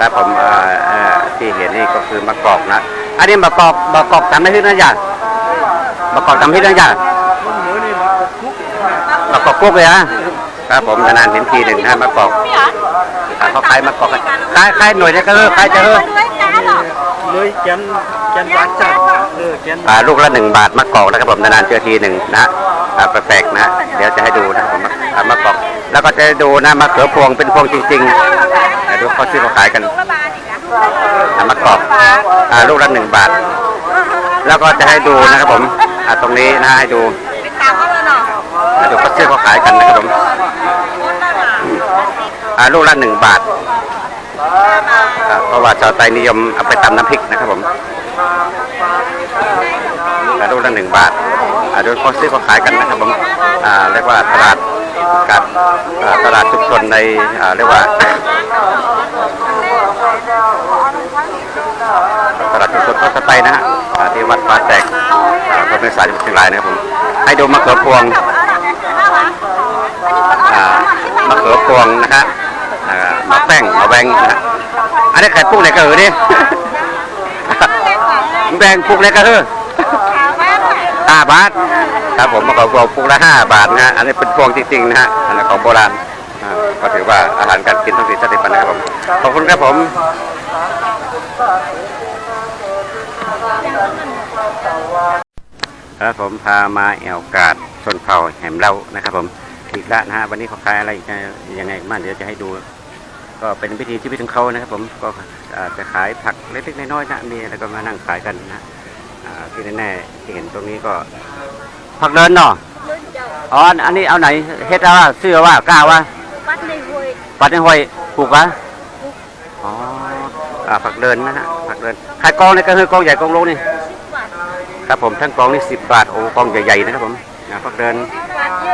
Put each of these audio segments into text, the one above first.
ครับผมเอ่อเอ่อที่เห็นนี่ก็คือมะกอกนะ อันนี้มะกอกมะกอกทำให้ขึ้นนะจ๊ะมะกอกทำให้ขึ้นนะจ๊ะมะกอกกุ๊กเลยนะครับผมนานๆเห็นทีหนึ่งนะมะกอกอ่าเขาขายมะกอกกันขายขายหน่วยเนี่ยก็เออขายจะเออเลยจันจันบาทจ้ะเออจันอ่าลูกละหนึ่งบาทมะกอกนะครับผมนานๆเจอทีหนึ่งนะอ่าแปลกๆนะ เดี๋ยวจะให้ดูนะครับผมอ่ามะกอก แล้วก็จะดูนะมะเขือพวงเป็นพวงจริงๆดูเขาซื้อเขาขายกันอ่ามะกอกอ่าลูกละหนึ่งบาท แล้วก็จะให้ดูนะครับผมอ่าตรงนี้นะให้ดูให้ดูเขาซื้อเขาขายกันนะครับผมอ่าลูกละหนึ่งบาทเพราะว่าชาวไทยนิยมเอาไปตำน้ำพริกนะครับผมลูกละหนึ่งบาทอ่าดยเขาซื้อเขาขายกันนะครับผมอ่าเรียกว่าตลาด กับตลาดชุมชนในเรียกว่าตลาดชุมชนก็จะไปนะฮะที่วัดฟ้าแตกอ่าพระเมสายจังหวัดเชียงรายนะครับผมให้ดูมะเขือพวงมะเขือพวงนะฮะมะแป้งมะแบงนะฮะอันนี้ไข่ปุ้งในกระหือนี่แบงปุ้งในกระหือ ห้าบาท ครับผมมาขอพวงปุกละห้าบาทนะฮะ อันนี้เป็นพวงจริงๆนะฮะ อันนี้ของโบราณอ่าก็ถือว่าอาหารการกินต้องสีชาติพันธุ์นะครับผม ขอบคุณครับผมครับผมพามาแอวกาดชนเผ่าแหมเล่านะครับ ผมอีกแล้วนะฮะวันนี้เขาขายอะไรยังไงบ้างเดี๋ยวจะให้ดู ก็เป็นวิถีชีวิตของเขานะครับ ผมก็จะขายผักเล็กๆน้อยๆนะมีอะไรก็มานั่งขายกันนะ ที่แน่ๆที่เห็นตรงนี้ก็ผักเดินเนาะอ๋ออันนี้เอาไหนเฮ็ดเอาว่าเสื้อว่ากล้าว่าวัดในห้วยปัดในห้อยปลูกวะอ๋ออ่าผักเดินนะฮะผักเดินขายกองนี่ก็คือกองใหญ่กองโลนี่สิบบาทครับผมทั้งกองนี่สิบบาทโอ้กองใหญ่ๆนะครับผมอ่าผักเดิน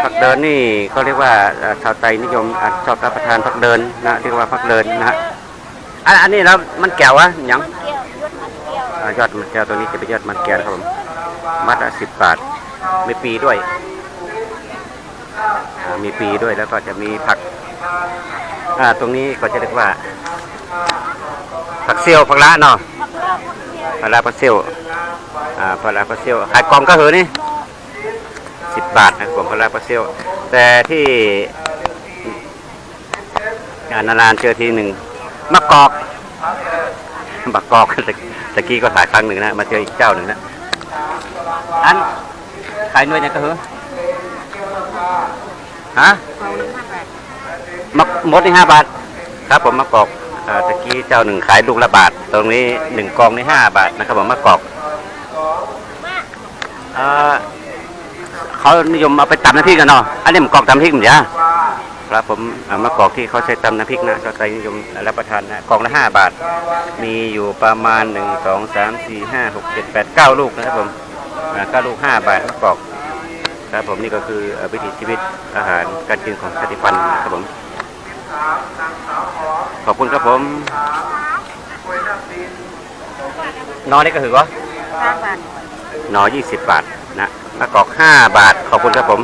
ผักเดินนี่เขาเรียกว่าอ่าชาวไทยนิยมอ่าชอบรับประทานผักเดินนะเรียกว่าผักเดินนะฮะอันอันนี้แล้วมันแก้ววะหยังเกี่ ยอดมันแก้วตัวนี้จะเป็นยอดมันแก้วครับผมมัดละสิบบาทมีปีด้วย มีปีด้วยแล้วก็จะมีผักอ่าตรงนี้ก็จะเรียกว่า ผักเซียวผักละเนาะผักละผักเซียวอ่าผักละผักเซียวขายกล่องก็เหอนี่สิบบาทนะผมผักละผักเซียวแต่ที่อ่านานๆเจอทีหนึ่งมะกอกบักกอก ตะกี้ก็ถ่ายครั้งหนึ่งนะ มาเจออีกเจ้าหนึ่งนะ อัน ขายหน่วยเนี่ยก็เหรอฮะมักมดนี่ห้าบาท ครับผมมะกอกตะกี้เจ้าหนึ่งขายลูกละบาท ตรงนี้หนึ่งกองนี่ห้าบาทนะครับผมมะกอกเขานิยมเอาไปตำน้ำพริกกันเนาะ อันนี้มะกอกตำน้ำพริกมั้ยจ๊ะ ครับผมอ่ามะกอกที่เขาใช้ตำน้ำพริกนะชาวไทยนิยมรับประทานนะกองละห้าบาท มีอยู่ประมาณหนึ่งสองสามสี่ห้าหกเจ็ดแปดเก้าลูกนะครับผมอ่าเก้าลูกห้าบาทมะกอกครับผมนี่ก็คือเอ่อวิถีชีวิตอาหารการกินของชาติพันธุ์นะครับผม ขอบคุณครับผม นอนี่ก็คือว่าห้าบาทหนอ 20 บาทนะมะกอก 5 บาท ขอบคุณครับผม